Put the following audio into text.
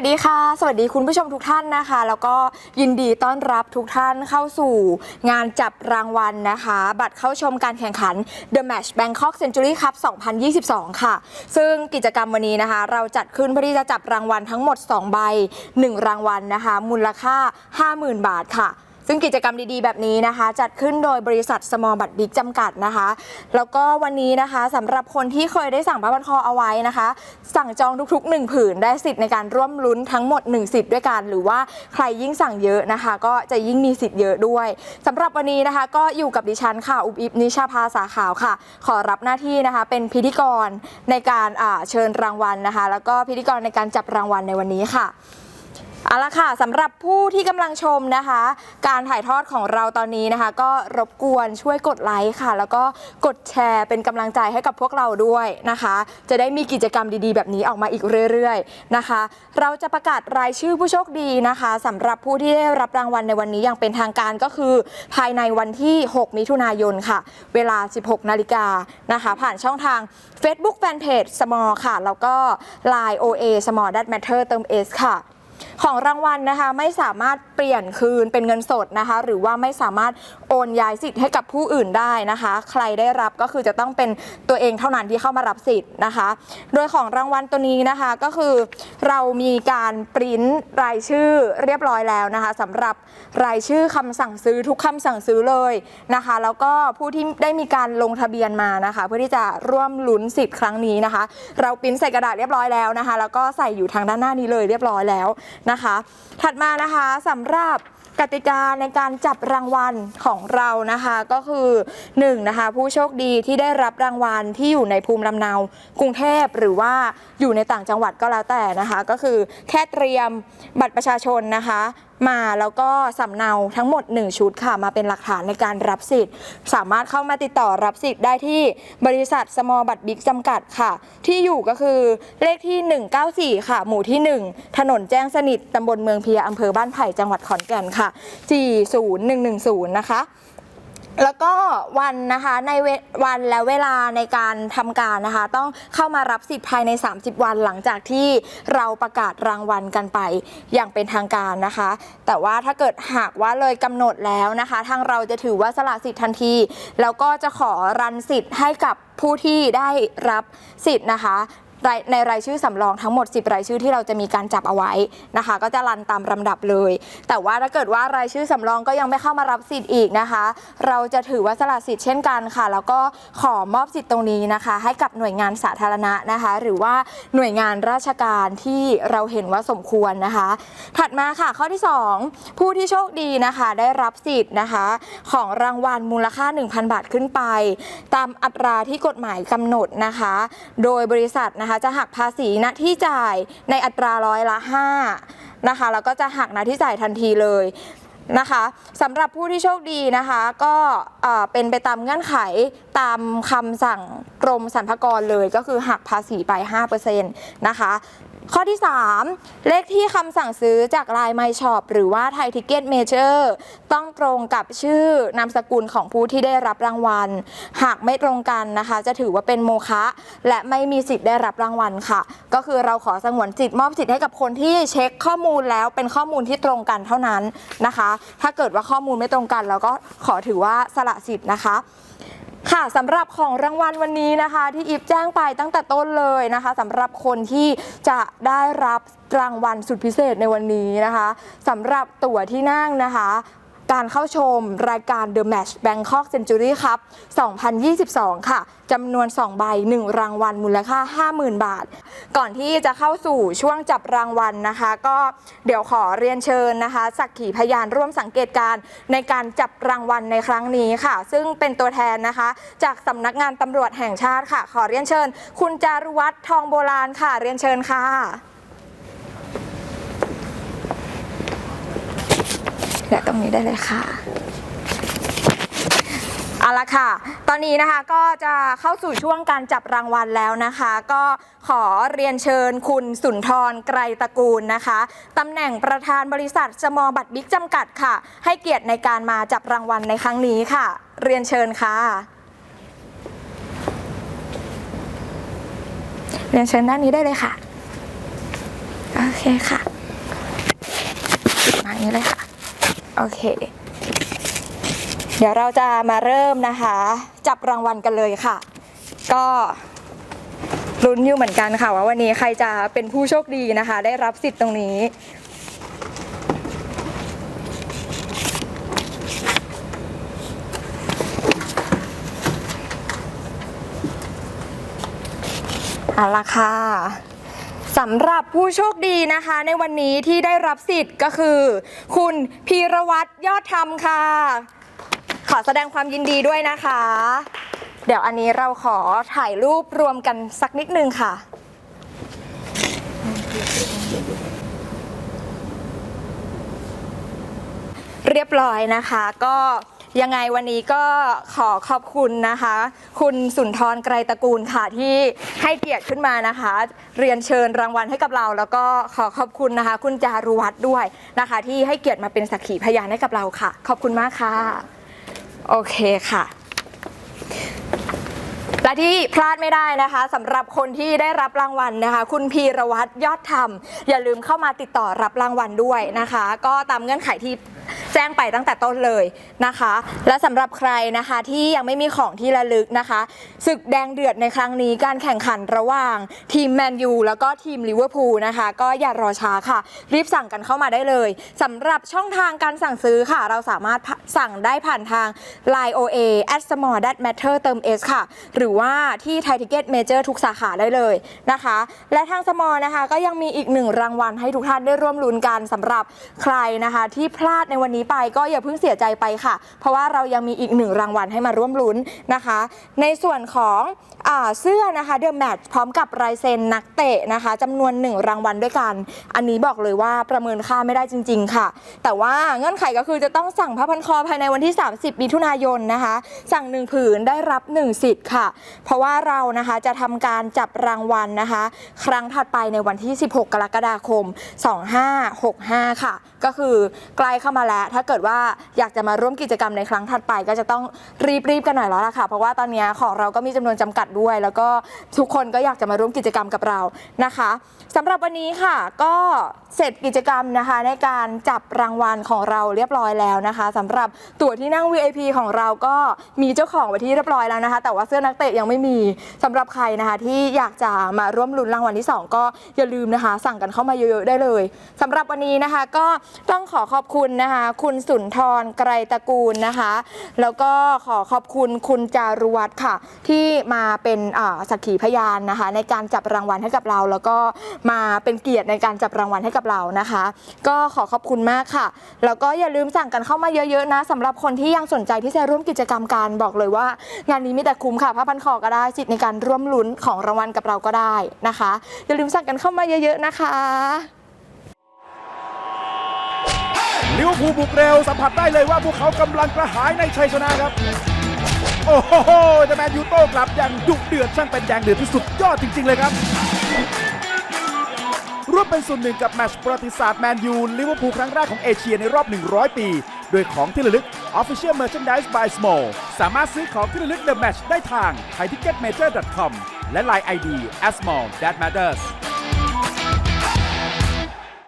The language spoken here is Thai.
วัสดีค่ะ สวัสดีคุณผู้ชมทุกท่านนะคะ แล้วก็ยินดีต้อนรับทุกท่านเข้าสู่งานจับรางวัลนะคะ บัตรเข้าชมการแข่งขัน The Match Bangkok Century Cup 2022 ค่ะ ซึ่งกิจกรรมวันนี้นะคะ เราจัดขึ้นเพื่อที่จะจับรางวัลทั้งหมด 2 ใบ 1 รางวัลนะคะ มูลค่า 50,000 บาทค่ะ ซึ่งกิจกรรมดีๆ แบบนี้นะคะ จัดขึ้นโดยบริษัทสมอลบัตบิ๊กจำกัดนะคะ แล้วก็วันนี้นะคะสำหรับคนที่เคยได้สั่งผ้าพันคอเอาไว้นะคะ สั่งจองทุกๆ 1 ผืนได้สิทธิ์ในการร่วมลุ้นทั้งหมด 1 สิทธิ์ด้วยกันหรือว่าใครยิ่งสั่งเยอะนะคะ ก็จะยิ่งมีสิทธิ์เยอะด้วยสำหรับวันนี้นะคะ ก็อยู่กับดิฉันค่ะอุบอิบนิชาภาสาขาวค่ะ ขอรับหน้าที่นะคะ เป็นพิธีกรในการเชิญรางวัลนะคะ แล้วก็พิธีกรในการจับรางวัลในวันนี้ค่ะ เอาละค่ะสำหรับผู้ที่กำลังชมนะคะ การถ่ายทอดของเราตอนนี้นะคะ ก็รบกวนช่วยกดไลค์ค่ะ แล้วก็กดแชร์เป็นกำลังใจให้กับพวกเราด้วยนะคะ จะได้มีกิจกรรมดีๆ แบบนี้ออกมาอีกเรื่อยๆนะคะ เราจะประกาศรายชื่อผู้โชคดีนะคะสำหรับผู้ที่ได้รับรางวัลในวันนี้อย่างเป็นทางการก็คือ ภายในวันที่ 6 มิถุนายนค่ะ เวลา 16 นาฬิกานะคะ ผ่านช่องทาง Facebook Fanpage Small ค่ะ แล้วก็ Line OA Small That Matter เติม S ค่ะ ของรางวัลนะคะไม่สามารถเปลี่ยนคืนเป็นเงินสดนะคะ หรือว่าไม่สามารถโอนย้ายสิทธิ์ให้กับผู้อื่นได้นะคะ ใครได้รับก็คือจะต้องเป็นตัวเองเท่านั้นที่เข้ามารับสิทธิ์นะคะ โดยของรางวัลตัวนี้นะคะก็คือเรามีการปริ้นรายชื่อเรียบร้อยแล้วนะคะสำหรับรายชื่อคำสั่งซื้อทุกคำสั่งซื้อเลยนะคะ แล้วก็ผู้ที่ได้มีการลงทะเบียนมานะคะ เพื่อที่จะร่วมลุ้นสิทธิ์ครั้งนี้นะคะ เราปริ้นใส่กระดาษเรียบร้อยแล้วนะคะ แล้วก็ใส่อยู่ทางด้านหน้านี้เลยเรียบร้อยแล้วนะคะ ถัดมานะคะสำหรับกติกาในการจับรางวัลของเรานะคะก็คือ1นะคะผู้โชคดีที่ได้รับรางวัลที่อยู่ในภูมิลำเนากรุงเทพหรือว่าอยู่ในต่างจังหวัดก็แล้วแต่นะคะ ก็คือแค่เตรียมบัตรประชาชนนะคะ มาแล้วก็สำเนาทั้งหมด 1 ชุดค่ะ มาเป็นหลักฐานในการรับสิทธิ์ สามารถเข้ามาติดต่อรับสิทธิ์ได้ที่บริษัทสมอบัตบิ๊กจำกัดค่ะ ที่อยู่ก็คือเลขที่ 194 ค่ะ หมู่ที่ 1 ถนนแจ้งสนิทตำบลเมืองเพียอำเภอบ้านไผ่จังหวัดขอนแก่นค่ะ 40110 นะคะ แล้วก็วันนะคะในววันและเวลาในการทำการนะคะ ต้องเข้ามารับสิทธิ์ภายใน 30 วันหลังจากที่เราประกาศรางวัลกันไปอย่างเป็นทางการนะคะ แต่ว่าถ้าเกิดหากว่าเลยกำหนดแล้วนะคะ ทางเราจะถือว่าสละสิทธิ์ทันที แล้วก็จะขอรันสิทธิ์ให้กับผู้ที่ได้รับสิทธิ์นะคะ รายในรายชื่อสำรองทั้งหมด 10 รายชื่อที่เราจะมีการจับเอาไว้นะคะ ก็จะรันตามลำดับเลย แต่ว่าถ้าเกิดว่ารายชื่อสำรองก็ยังไม่เข้ามารับสิทธิ์อีกนะคะ เราจะถือว่าสละสิทธิ์เช่นกันค่ะ แล้วก็ขอมอบสิทธิ์ตรงนี้นะคะ ให้กับหน่วยงานสาธารณะนะคะ หรือว่าหน่วยงานราชการที่เราเห็นว่าสมควรนะคะ ถัดมาค่ะข้อที่ 2 ผู้ที่โชคดีนะคะ ได้รับสิทธิ์นะคะ ของรางวัลมูลค่า 1,000 บาทขึ้นไป ตามอัตราที่กฎหมายกำหนดนะคะ โดยบริษัทนะคะจะหักภาษีณที่จ่ายในอัตราร้อยละ5นะคะแล้วก็จะหักณที่จ่ายทันทีเลยนะคะสำหรับผู้ที่โชคดีนะคะก็เอ่อเป็นไปตามเงื่อนไขตามคำสั่งกรมสรรพากรเลยก็คือหักภาษีไป 5%นะคะ ข้อที่ 3 เลขที่คำสั่งซื้อจากไลน์ My Shop หรือว่าไทยทิเก็ตเมเจอร์ต้องตรงกับชื่อนามสกุลของผู้ที่ได้รับรางวัล หากไม่ตรงกันนะคะ จะถือว่าเป็นโมฆะและไม่มีสิทธิ์ได้รับรางวัลค่ะ ก็คือเราขอสงวนสิทธิ์มอบสิทธิ์ให้กับคนที่เช็คข้อมูลแล้วเป็นข้อมูลที่ตรงกันเท่านั้นนะคะ ถ้าเกิดว่าข้อมูลไม่ตรงกันเราก็ขอถือว่าสละสิทธิ์นะคะ ค่ะสำหรับของรางวัลวันนี้นะคะ ที่อีฟแจ้งไปตั้งแต่ต้นเลยนะคะสำหรับคนที่จะได้รับรางวัลสุดพิเศษในวันนี้นะคะสำหรับตั๋วที่นั่งนะคะ การเข้าชมรายการ The Match Bangkok Century Cup 2022 ค่ะจำนวน 2 ใบ 1 รางวัลมูลค่า 50,000 บาท ก่อนที่จะเข้าสู่ช่วงจับรางวัลนะคะ ก็เดี๋ยวขอเรียนเชิญนะคะ สักขีพยานร่วมสังเกตการในการจับรางวัลในครั้งนี้ค่ะ ซึ่งเป็นตัวแทนนะคะ จากสำนักงานตำรวจแห่งชาติค่ะ ขอเรียนเชิญ คุณจารุวัฒน์ทองโบราณค่ะ เรียนเชิญค่ะ และตรงนี้ได้เลยค่ะเอาละค่ะ ตอนนี้นะคะก็จะเข้าสู่ช่วงการจับรางวัลแล้วนะคะ ก็ขอเรียนเชิญคุณสุนทรไกรตระกูลนะคะตำแหน่งประธานบริษัทสมอบัตรบิ๊กจำกัดค่ะ ให้เกียรติในการมาจับรางวัลในครั้งนี้ค่ะ เรียนเชิญค่ะ เรียนเชิญด้านนี้ได้เลยค่ะ โอเคค่ะมาอย่างนี้เลยค่ะ โอเค เดี๋ยวเราจะมาเริ่มนะคะ จับรางวัลกันเลยค่ะ ก็ลุ้นอยู่เหมือนกันค่ะ ว่าวันนี้ใครจะเป็นผู้โชคดีนะคะ ได้รับสิทธิ์ตรงนี้ เอาละค่ะ สำหรับผู้โชคดีนะคะ ในวันนี้ที่ได้รับสิทธิ์ก็คือ คุณพีรวัตรยอดธรรมค่ะ ขอแสดงความยินดีด้วยนะคะ เดี๋ยวอันนี้เราขอถ่ายรูปรวมกันสักนิดนึงค่ะ เรียบร้อยนะคะก็ ยังไงวันนี้ก็ขอขอบคุณนะคะ คุณสุนทรไกรตระกูลค่ะที่ให้เกียรติขึ้นมานะคะ เรียนเชิญรางวัลให้กับเรา แล้วก็ขอขอบคุณนะคะ คุณจารุวัฒน์ด้วยนะคะ ที่ให้เกียรติมาเป็นสักขีพยานให้กับเราค่ะ ขอบคุณมากค่ะ โอเคค่ะและที่พลาดไม่ได้นะคะสำหรับคนที่ได้รับรางวัลนะคะ คุณพีรวัตรยอดธรรม อย่าลืมเข้ามาติดต่อรับรางวัลด้วยนะคะ ก็ตามเงื่อนไขที่ จ้งไปตั้งแต่ต้นเลยนะคะ และสำหรับใครนะคะที่ยังไม่มีของที่ระลึกนะคะศึกแดงเดือดในครั้งนี้การแข่งขันระหว่างทีมแมนยูแล้วก็ทีมลิเวอร์พูลนะคะ ก็อย่ารอช้าค่ะ รีบสั่งกันเข้ามาได้เลยสำหรับช่องทางการสั่งซื้อค่ะ เราสามารถสั่งได้ผ่านทาง Line OA at small that matter เติม S ค่ะ หรือว่าที่ไทยทิเก็ตเมเจอร์ทุกสาขาได้เลยนะคะ และทางสมอนะคะ ก็ยังมีอีกหนึ่งรางวัลให้ทุกท่านได้ร่วมลุ้นกันสำหรับใครนะคะ ที่พลาดในวันนี้ไปก็อย่าเพิ่งเสียใจไปค่ะ เพราะว่าเรายังมีอีกหนึ่งรางวัลให้มาร่วมลุ้นนะคะ ในส่วนของอเสื้อนะคะเดอะแมทพร้อมกับลายเซ็นนักเตะนะคะจำนวนหนึ่งรางวัลด้วยกัน อันนี้บอกเลยว่าประเมินค่าไม่ได้จริง ๆ ค่ะ แต่ว่าเงื่อนไขก็คือจะต้องสั่งผ้าพันคอภายในวันที่ 30มิถุนายนนะคะ สั่งหนึ่งผืนได้รับ 1 สิทธิ์ค่ะ เพราะว่าเรานะคะจะทำการจับรางวัลนะคะ ครั้งถัดไปในวันที่ 16 กรกฎาคม 2565 ค่ะก็คือใกล้เข้ามาแล้ว ถ้าเกิดว่าอยากจะมาร่วมกิจกรรมในครั้งถัดไป ก็จะต้องรีบๆกันหน่อยแล้วล่ะค่ะ เพราะว่าตอนนี้ของเราก็มีจำนวนจำกัดด้วย แล้วก็ทุกคนก็อยากจะมาร่วมกิจกรรมกับเรานะคะสำหรับวันนี้ค่ะ ก็เสร็จกิจกรรมนะคะ ในการจับรางวัลของเราเรียบร้อยแล้วนะคะสำหรับตั๋วที่นั่ง VIP ของเราก็มีเจ้าของไว้ที่เรียบร้อยแล้วนะคะ แต่ว่าเสื้อนักเตะยังไม่มีสำหรับใครนะคะ ที่อยากจะมาร่วมลุ้นรางวัลที่สองก็อย่าลืมนะคะ สั่งกันเข้ามาเยอะๆได้เลยสำหรับวันนี้นะคะก็ต้องขอขอบคุณนะคะ คุณสุนทรไกรตระกูลนะคะ แล้วก็ขอขอบคุณคุณจารุวัฒน์ค่ะ ที่มาเป็นสักขีพยานนะคะ ในการจับรางวัลให้กับเรา แล้วก็มาเป็นเกียรติในการจับรางวัลให้กับเรานะคะ ก็ขอขอบคุณมากค่ะ แล้วก็อย่าลืมสั่งกันเข้ามาเยอะๆนะสำหรับคนที่ยังสนใจที่จะร่วมกิจกรรมการบอกเลยว่า งานนี้มีแต่คุ้มค่ะผ้าพันคอก็ได้สิทธิ์ในการร่วมลุ้นของรางวัลกับเราก็ได้นะคะ อย่าลืมสั่งกันเข้ามาเยอะๆนะคะ ลิเวอร์พูลบุกเร็วสัมผัสได้เลยว่าพวกเขากำลังกระหายในชัยชนะครับ โอ้โหแต่แมนยูโต้กลับอย่างดุเดือดช่างเป็นแดงเดือดที่สุดยอดจริง ๆ เลยครับร่วมเป็นส่วนหนึ่งกับแมตช์ประวัติศาสตร์แมนยูลิเวอร์พูลครั้งแรกของเอเชียในรอบ 100 ปี โดยของที่ระลึก Official Merchandise by Small สามารถซื้อของที่ระลึก The Match ได้ทาง thaiticketmajor.com และ Line ID as small that matters